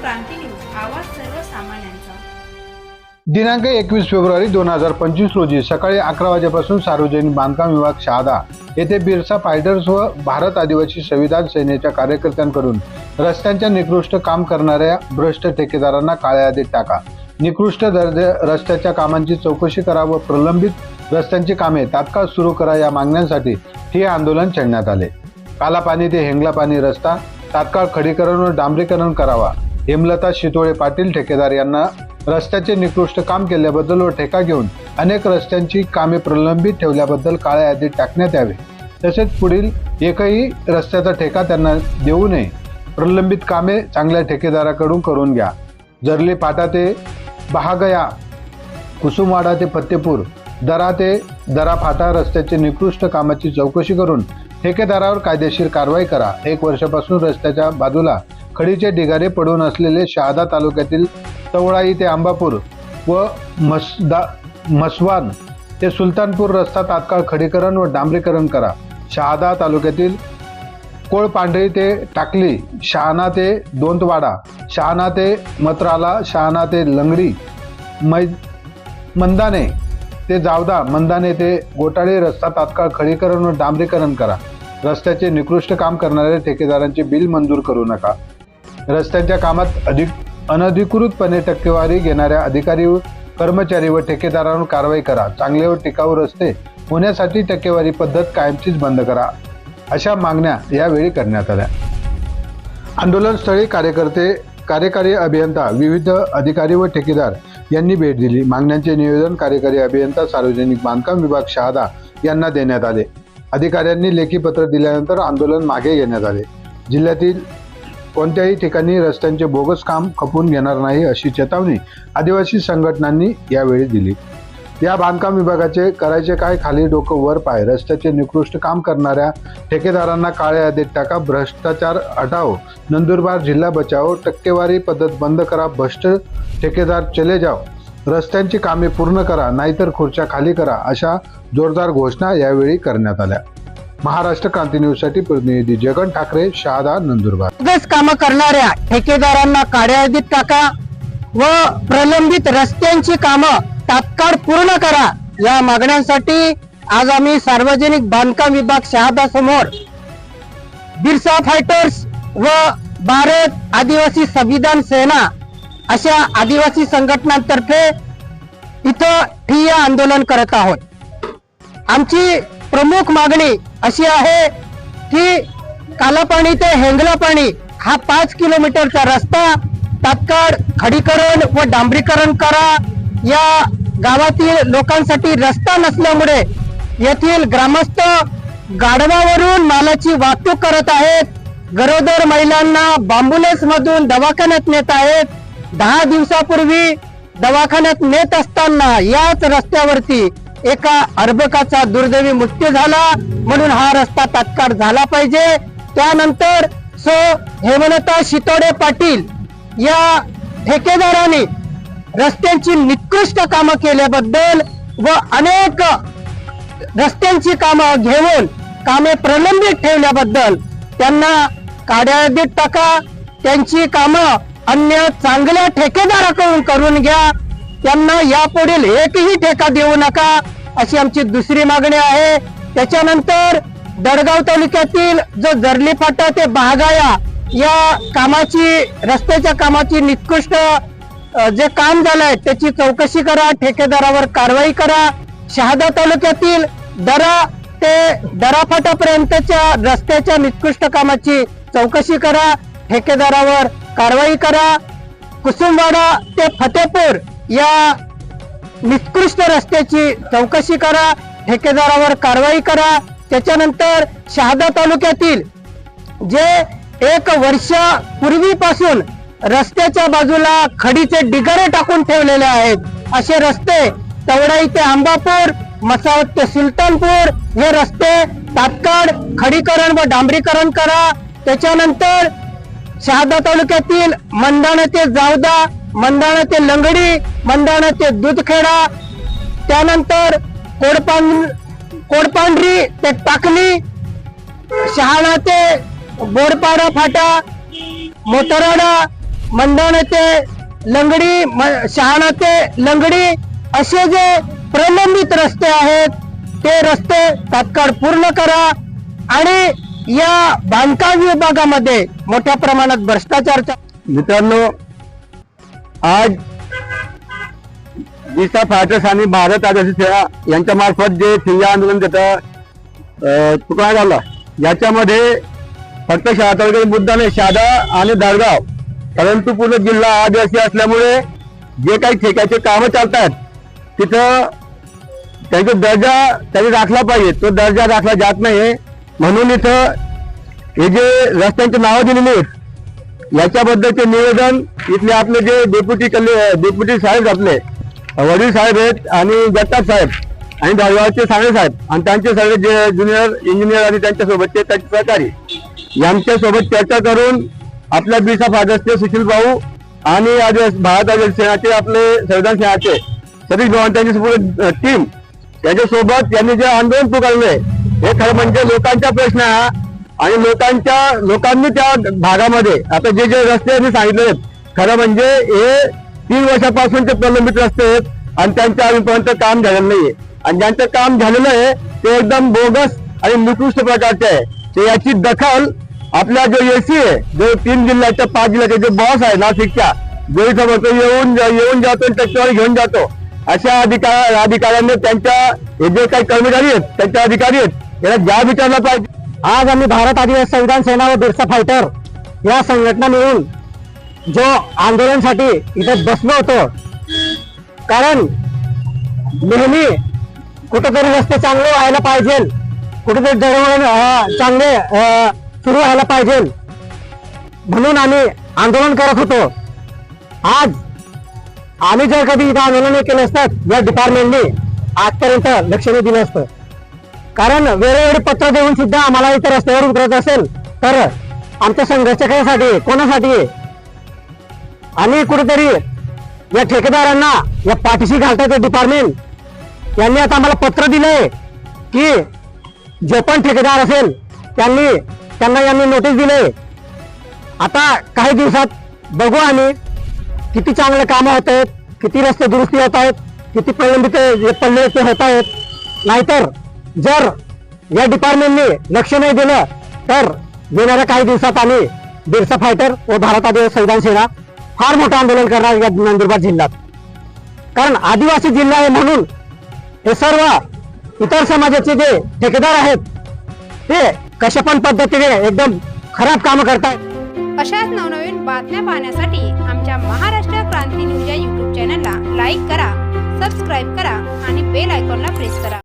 क्रांती news आवाज सर्वसामान्यांचा. दिनांक एकवीस फेब्रुवारी दोन हजार पंचवीस रोजी सकाळी अकरा वाजेपासून सार्वजनिक बांधकाम विभाग शहादा येथे बिरसा फायटर्स व भारत आदिवासी संविधान सेनेच्या कार्यकर्त्यांकडून रस्त्यांच्या निकृष्ट काम करणाऱ्या भ्रष्ट ठेकेदारांना काळ्या यादीत टाका. निकृष्ट दर्जा रस्त्याच्या कामांची चौकशी करा व प्रलंबित रस्त्यांची कामे तात्काळ सुरू करा या मागण्यांसाठी हे आंदोलन छेडण्यात आले. कालापाणी ते हेंगलापाणी रस्ता तात्काळ खडीकरण व डांबरीकरण करावा. हेमलता शितोळे पाटील ठेकेदार यांना रस्त्याचे निकृष्ट काम केल्याबद्दल व ठेका घेऊन अनेक रस्त्यांची कामे प्रलंबित ठेवल्याबद्दल काळ्या यादीत टाकण्यात यावे. तसेच पुढील एकही रस्त्याचा ठेका त्यांना देऊ नये. प्रलंबित कामे चांगल्या ठेकेदाराकडून करून घ्या. जरली पाटा ते बहागया कुसुमवाडा ते फत्तेपूर दरा ते दरा फाटा रस्त्याचे निकृष्ट कामाची चौकशी करून ठेकेदारावर कायदेशीर कारवाई करा. एक वर्षापासून रस्त्याच्या बाजूला खडीचे ढिगारे पडून असलेले शहादा तालुक्यातील तवळाई ते आंबापूर व मसदा मसवान ते सुलतानपूर रस्ता तात्काळ खडीकरण व डांबरीकरण करा. शहादा तालुक्यातील कोळपांढरी ते टाकली शहाणा ते दोंतवाडा शहाणा ते मत्राला शहाणा ते लंगडी मै मंदाने ते जावदा मंदाने ते गोटाळे रस्ता तात्काळ खडीकरण व डांबरीकरण करा. रस्त्याचे निकृष्ट काम करणाऱ्या ठेकेदारांचे बिल मंजूर करू नका. रस्त्यांच्या कामात अधिक अनधिकृतपणे टक्केवारी घेणाऱ्या अधिकारी कर्मचारी व ठेकेदारांवर कारवाई करा. चांगले व टिकाऊ रस्ते होण्यासाठी टक्केवारी पद्धत कायमचीच बंद करा अशा मागण्या यावेळी करण्यात आल्या. आंदोलनस्थळी कार्यकर्ते कार्यकारी अभियंता विविध अधिकारी व ठेकेदार यांनी भेट दिली. मागण्यांचे निवेदन कार्यकारी अभियंता सार्वजनिक बांधकाम विभाग शहादा यांना देण्यात आले. अधिकाऱ्यांनी लेखी पत्र दिल्यानंतर आंदोलन मागे घेण्यात आले. जिल्ह्यातील कोणत्याही ठिकाणी रस्त्यांचे बोगस काम खपवून घेणार नाही अशी चेतावणी आदिवासी संघटनांनी यावेळी दिली. या बांधकाम विभागाचे करायचे काय खाली डोकं वर पाय. रस्त्याचे निकृष्ट काम करणाऱ्या ठेकेदारांना काळ्या यादीत टाका भ्रष्टाचार हटाव नंदुरबार जिल्हा बचाव टक्केवारी पद्धत बंद करा भ्रष्ट ठेकेदार चले जाव रस्त्यांची कामे पूर्ण करा नाहीतर खुर्च्या खाली करा अशा जोरदार घोषणा यावेळी करण्यात आल्या. महाराष्ट्र क्रांती न्यूजसाठी प्रतिनिधी जगन ठाकरे शहादा नंदुरबार. काम कामं करणाऱ्या ठेकेदारांना कार्यादित टाका व प्रलंबित रस्त्यांची कामं तात्काळ पूर्ण करा या मागण्यांसाठी आज आम्ही सार्वजनिक बांधकाम विभाग शहादा समोर बिरसा फायटर्स व भारत आदिवासी संविधान सेना अशा आदिवासी संघटनांतर्फे इथं ठिय्या आंदोलन करत आहोत. आमची प्रमुख मागणी अशी आहे की कालापाणी ते हेंगलापाणी हा पाच किलोमीटरचा रस्ता तात्काळ खडीकरण व डांबरीकरण करा. या गावातील लोकांसाठी रस्ता नसल्यामुळे येथील ग्रामस्थ गाढवावरून मालाची वाहतूक करत आहेत. गरोदर महिलांना बांबुलेन्स मधून दवाखान्यात नेत आहेत. दहा दिवसापूर्वी दवाखान्यात नेत असताना याच रस्त्यावरती एका अर्भकाचा दुर्दैवी मृत्यू झाला म्हणून हा रस्ता तात्काळ झाला पाहिजे. त्यानंतर सो हेमलता शितोडे पाटील या ठेकेदाराने रस्त्यांची निकृष्ट कामं केल्याबद्दल व अनेक रस्त्यांची कामं घेऊन कामे प्रलंबित ठेवल्याबद्दल त्यांना काड्या देत टाका. त्यांची कामं अन्य चांगल्या ठेकेदाराकडून करून घ्या. त्यांना यापुढील एकही ठेका देऊ नका अशी आमची दुसरी मागणी आहे. त्याच्यानंतर दडगाव तालुक्यातील जो जरली फाटा ते बहागाया या कामाची रस्त्याच्या कामाची निकृष्ट जे काम झालंय त्याची चौकशी करा ठेकेदारावर कारवाई करा. शहादा तालुक्यातील दरा ते दरा फाटापर्यंतच्या रस्त्याच्या निकृष्ट कामाची चौकशी करा ठेकेदारावर कारवाई करा. कुसुमवाडा ते फतेपूर या निकृष्ट रस्त्याची चौकशी करा ठेकेदारावर कारवाई करा. त्याच्यानंतर शहादा तालुक्यातील जे एक वर्षापूर्वीपासून रस्त्याच्या बाजूला खडीचे डिगारे टाकून ठेवलेले आहेत. असे रस्ते तवडाई ते आंबापूर मसावत ते सुलतानपूर हे रस्ते तात्काळ खडीकरण व डांबरीकरण करा. त्याच्यानंतर शहादा तालुक्यातील मंदाणा ते जावदा मंदाणा ते लंगडी मंदाणा ते दूधखेडा त्यानंतर कोडपां कोडपांढरी ते टाकली शहाणा ते बोरपाडा फाटा मोतराडा मंदाणा ते लंगडी शहाणा ते लंगडी असे जे प्रलंबित रस्ते आहेत ते रस्ते तात्काळ पूर्ण करा आणि या बांधकाम विभागामध्ये मोठ्या प्रमाणात भ्रष्टाचार मित्रांनो आज दिसा फायटर्स आणि भारत आदिवासी सेना यांच्या मार्फत जे ठिय्या आंदोलन तिथं तुकडा झाला. याच्यामध्ये फक्त शहा तालुक्याचा मुद्दा नाही शादा आणि दळगाव परंतु पूर्ण जिल्हा आदिवासी असल्यामुळे जे काही ठेक्याचे कामं चालतात तिथं त्यांचा दर्जा त्यांनी राखला पाहिजे. तो दर्जा राखला जात नाही म्हणून इथं हे जे रस्त्यांची नावं दिलेली आहेत याच्याबद्दलचे निवेदन इथले आपले जे डेप्युटी कले डेप्युटी साहेब आपले वडील साहेब आहेत आणि जगताप साहेब आणि दळगावचे साने साहेब आणि त्यांचे सगळे जे ज्युनियर इंजिनियर आणि त्यांच्या सोबतचे त्यांचे सहकारी. यांच्या सोबत चर्चा करून आपल्या बिसा फादर्सचे सुशील भाऊ आणि आदिवासी भारत आदिवासी सेनाचे आपले संविधान सेनाचे सतीश भवन त्यांची टीम त्याच्यासोबत त्यांनी जे आंदोलन पुकारले हे खरं म्हणजे लोकांचा प्रश्न आहे आणि लोकांच्या लोकांनी त्या भागामध्ये आता जे जे रस्ते यांनी सांगितले आहेत खरं म्हणजे हे तीन वर्षापासून ते प्रलंबित रस्ते आहेत आणि त्यांचं अजूनपर्यंत काम झालेलं नाहीये. आणि ज्यांचं काम झालेलं आहे ते एकदम बोगस आणि निकृष्ट प्रकारचे आहे. तर याची दखल आपल्या जो एसी आहे जो तीन जिल्ह्याच्या पाच जिल्ह्याचे जे बॉस आहे नाशिकच्या जो इथं येऊन येऊन जातो आणि टक्केवारी घेऊन जातो. अशा अधिकार अधिकाऱ्यांनी त्यांच्या हे जे काही कर्मचारी आहेत त्यांच्या अधिकारी आहेत याला ज्या विचारला पाहिजे आज आम्ही भारत आदिवासी संविधान सेना व बिरसा फायटर या संघटना मिळून जो आंदोलनासाठी इथे बसलो होतो कारण नेहमी कुठेतरी रस्ते चांगले व्हायला पाहिजे कुठेतरी दळवळण चांगले सुरू व्हायला पाहिजे म्हणून आम्ही आंदोलन करत होतो. आज आम्ही जर कधी इथं आंदोलन केलं असतं या डिपार्टमेंटने आजपर्यंत लक्ष दिलं असतं. कारण वेळोवेळी पत्र देऊन सुद्धा आम्हाला इथे रस्त्यावर उतरत असेल तर आमच्या संघर्षकासाठी कोणासाठी? आणि कुठेतरी या ठेकेदारांना या पाठीशी घालतात डिपार्टमेंट यांनी आता आम्हाला पत्र दिलंय की जो पण ठेकेदार असेल त्यांनी त्यांना यांनी नोटीस दिले आता काही दिवसात बघू आम्ही किती चांगले कामं होत आहेत किती रस्ते दुरुस्ती होत आहेत किती प्रलंबित पडले ते होत आहेत. नाहीतर जर या डिपार्टमेंटने लक्ष नाही दिलं तर येणाऱ्या काही दिवसात आम्ही बिरसा फायटर व भारत आदिवासी संविधान सेना फार मोठं आंदोलन करणार या नंदुरबार जिल्ह्यात. कारण आदिवासी जिल्हा आहे म्हणून हे सर्व इतर समाजाचे जे ठेकेदार आहेत ते कशा पण पद्धतीने एकदम खराब कामं करतायत. अशाच नवनवीन बातम्या पाहण्यासाठी आमच्या महाराष्ट्र क्रांती न्यूज या युट्यूब चॅनलला लाईक करा सबस्क्राईब करा आणि बेल आयकॉनला प्रेस करा.